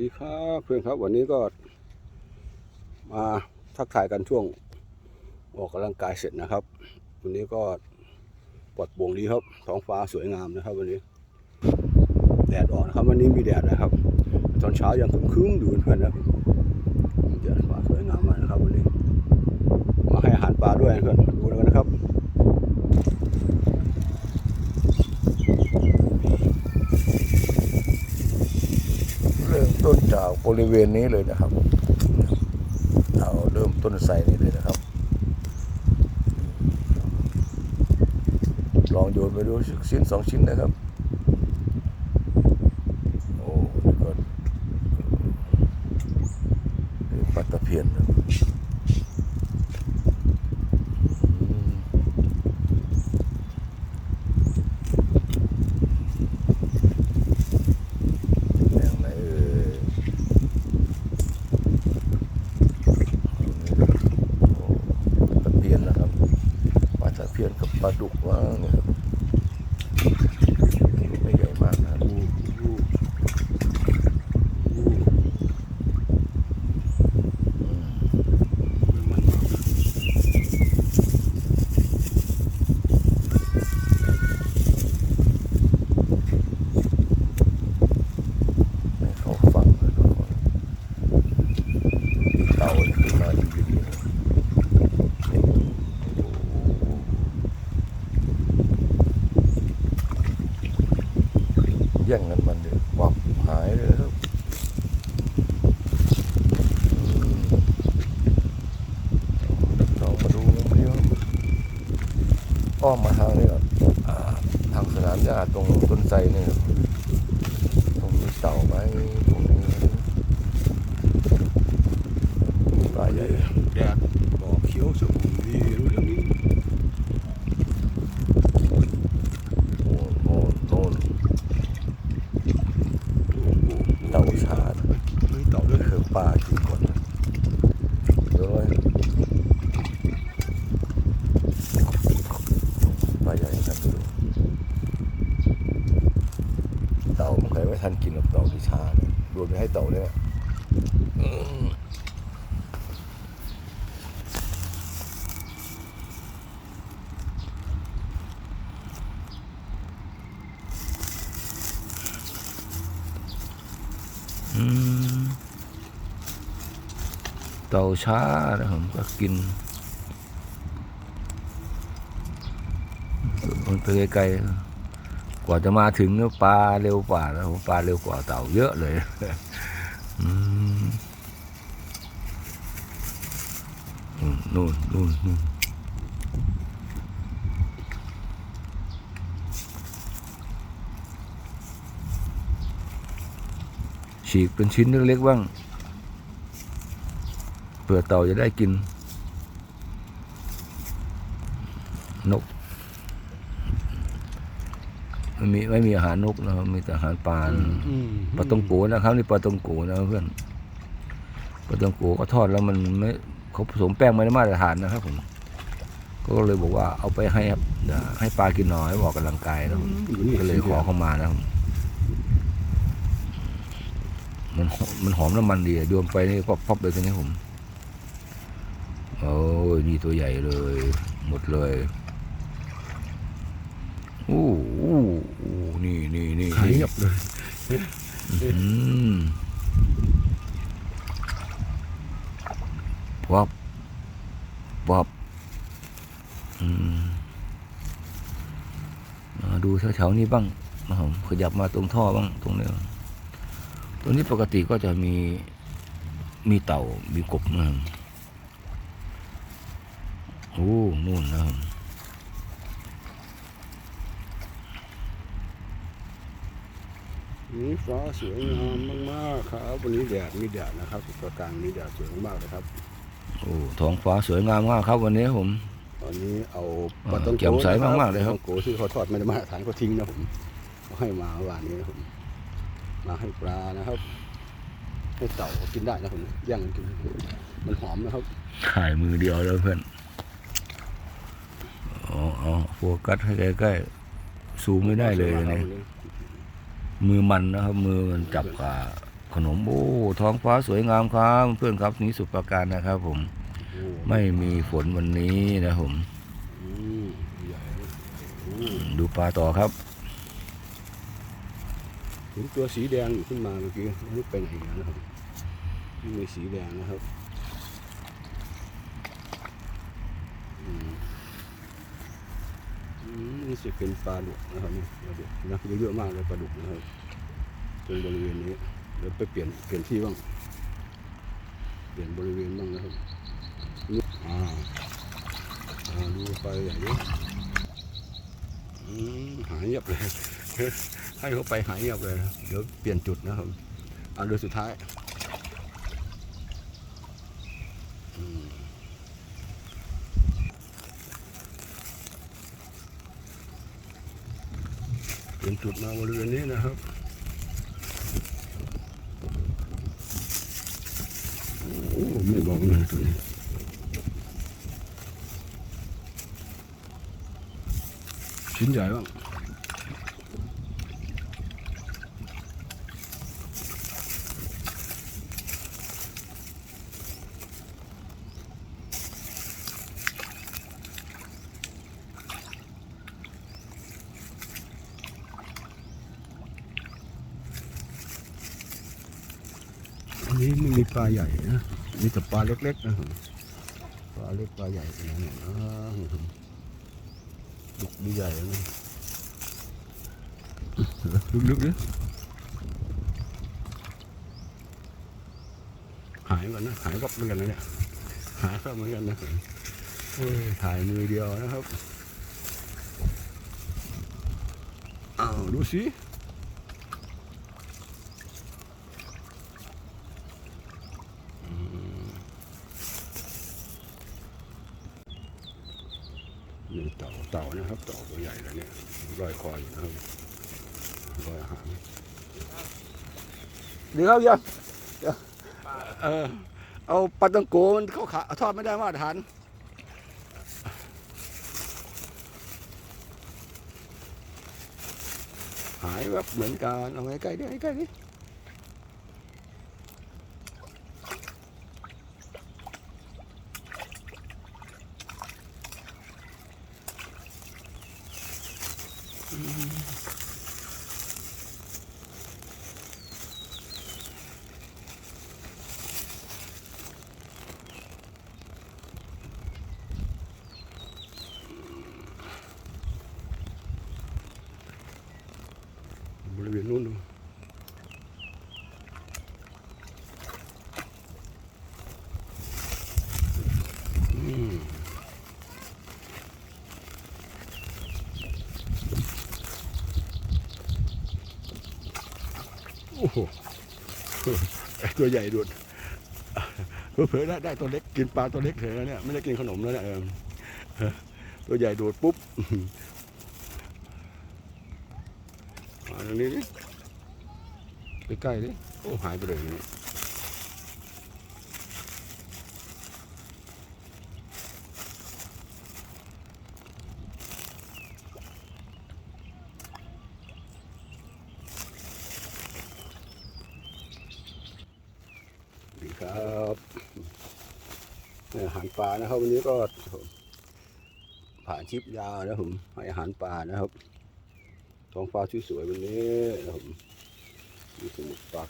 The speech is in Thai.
ดีครับเพื่อนครับวันนี้ก็มาทักทายกันช่วงออกกำลังกายเสร็จนะครับ วันนี้ก็ปลอดโปร่งดีครับท้องฟ้าสวยงามนะครับ วันนี้ แดดออกนะครับ วันนี้มีแดดนะครับ ตอนเช้ายังคึ้มๆอยู่เพื่อนนะแดดฟ้าสวยงามมากนะครับ วันนี้ มาให้อาหารปลาด้วยเพื่อนดูแล้วกันนะครับ เริ่มต้นจากบ ริเวณนี้เลยนะครับเราเริ่มต้นใส่นี่เลยนะครับ ลองโยนไปดูชิ้นสองชิ้นนะครับ โอ้นี่ก็นี่ปลาตะเพียนนะอืมแนวไหนเอ่ยโอ้ตะเพียนนะครับปลาตะ เพียนกับปลาดุกว่างเนี่ยครับไม่ใหญ่มากนะครับ ให้เขาฟังเลยทุกคนที่เต่านี่ขึ้นมาดีดีๆเลยแย่งกันมันเลยวับหายเลยครับเรามาดูกันเดียวอ้อมมาทางนี้ก่อนทางสนามหญ้าตรงต้นไทรนี่ครับ ตรงนี้เต่าไหมตรงนี้ปลาใหญ่ แดดดอกเขียวสมบูรณ์ดีรู้เรื่องนี้ โอ้โหโน่นเต่าชาด เฮ้ยเต่าด้วย คือ ป่ากินก่อะเดี๋ยวไว้ปลาใหญ่ครับดูเต่ามันเคยไม่ทันกินกับเต่าที่ชาเนี่ยรวมไปให้เต่าเนี่ย เต่าช้านะครับก็กินมันไปไกลๆกว่าจะมาถึงเนี่ยปลาเร็วกว่านะปลาเร็วกว่าเต่าเยอะเลยนู่นนู่นนู่นฉีกเป็นชิ้นเล็กๆบ้าง ผื่อเต่าจะได้กิน นกไม่มีไม่มีอาหารนกนะครับมีแต่อาหารปลานะอืมปลาตองโกนะครับนี่ปลาตองโกนะเพื่อนปลาตองโกก็ทอดแล้วมันไม่เขาผสมแป้งไม่ได้มาตรฐานนะครับผมก็เลยบอกว่าเอาไปให้อ่าให้ปลากินหน่อยบอกกำลังกายนะครับอยู่นี่ก็เลยขอเข้ามานะครับมันหอมมันหอมน้ำมันดีอะโยนไปนี่ก็พับเลยทีนี้ผม โอ้ยนี่ตัวใหญ่เลย หมดเลยโอ้โหนี่นี่นี่หายนี่เงียบเลยอืมวับวับอืมมาดูแถวๆนี้บ้างนะครับขยับมาตรงท่อบ้างตรงนี้ตรงนี้ปกติก็จะมีมีเต่ามีกบนะครับ โอ้นู่นนะครับนี่ฟ้าสวยงามมากๆครับวันนี้แดดมีแดดนะครับประกลางมีแดดสวยมากเลยครับโอ้ท้องฟ้าสวยงามมากครับวันนี้ผมตอนนี้เอาอ่าปลาต้องแจ่มใสมากๆเลยครับปลาต้องโกที่เขาทอดไม่ได้มาตรฐานเขาทิ้งนะผมเขาให้มาเมื่อวานนี้นะผมมาให้ปลานะครับให้เต่ากินได้นะผมย่างกันกินมันหอมนะครับถ่ายมือเดียวแล้วเพื่อน อ๋ออ๋อโฟกัสให้ใกล้ๆซูมไม่ได้เลยอาเนี่ยวันนี้มือมันนะครับ มือมันจับกับขนมโอ้ท้องฟ้าสวยงามครับเพื่อนครับนี่สุดประการนะครับ ผมโอ้ไม่มีฝนวันนี้นะผมอืมใหญ่นะอืมดูปลาต่อครับเห็นตัวสีแดงอยู่ขึ้นมาเมื่อกี้ไม่รู้เป็นอะไรนะครับนี่มีสีแดงนะครับอืมอืม นี่จะเป็นปลาดุกนะครับนี่ปลาดุกนะเยอะมากเลยปลาดุกนะครับตรงบริเวณนี้เดี๋ยวไปเปลี่ยนเปลี่ยนที่บ้าง เปลี่ยนบริเวณบ้างนะครับนี่อ่าอ่าดูไปใหญ่ด้วยอืมหายเงียบเลยให้เขาไปหายเงียบเลย เดี๋ยวเปลี่ยนจุดนะครับอันเดือสุดท้าย เปลี่ยนจุดมาบริเวณนี้นะครับโอ้ไม่บอกเลยตัวนี้ชิ้นใหญ่บ้าง อั นนี้ไม่มีปลาใหญ่นะมีแต่ปลาเล็กๆนะครับปลาเล็กปลาใหญ่กันนะอ่าดุกดีใหญ่นะลึกๆดิหายก่อนนะหายวับเหมือนกันนะเนี่ยหายก็เหมือนกันนะเอ้ยถ่ายมือเดียวนะครับอ้าวดูสิ นี่เต่าเต่านะครับเต่าตัวใหญ่เลยเนี่ยลอยคออยู่นะครับลอยอาหารดีครับยังเดี๋ยวเออเอาปลาตังโกมันเขาขาทอดไม่ได้มาตรฐานหายแบบเหมือนกันเอาไว้ใกล้ดิใกล้ดิ บริเวณนู้นดูอืม โอ้โหตัวใหญ่ดุดเผลอๆได้ได้ตัวเล็กกินปลาตัวเล็กเถอะเนี่ยไม่ได้กินขนมแล้วเนี่ยตัวใหญ่โดดปุ๊บมาตรงนี้ใกล้ๆนี่โอ้หายไปเลยนี่ ครับอาหารปลานะครับ วันนี้ก็ผ่านชิปยาวนะผมให้อาหารปลานะครับท้องฟ้าสวยๆวันนี้นะครับมีสมุดปรา